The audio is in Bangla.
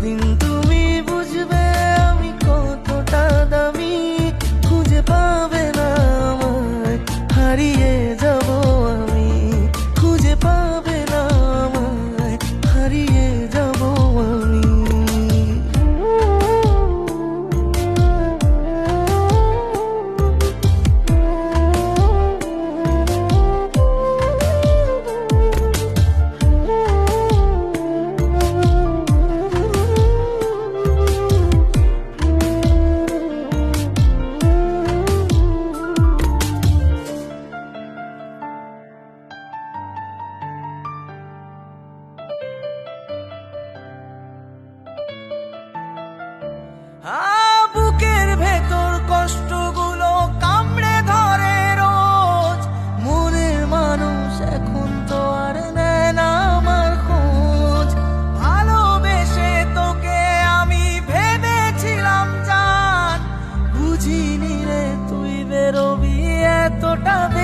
সেদিন তুমি বুঝবে আমি কতটা দামি, খুঁজে পাবে না আমায়। হারিয়ে যাব আমি, খুঁজে পাবে না আমায়। হারিয়ে যাব போட்டாவே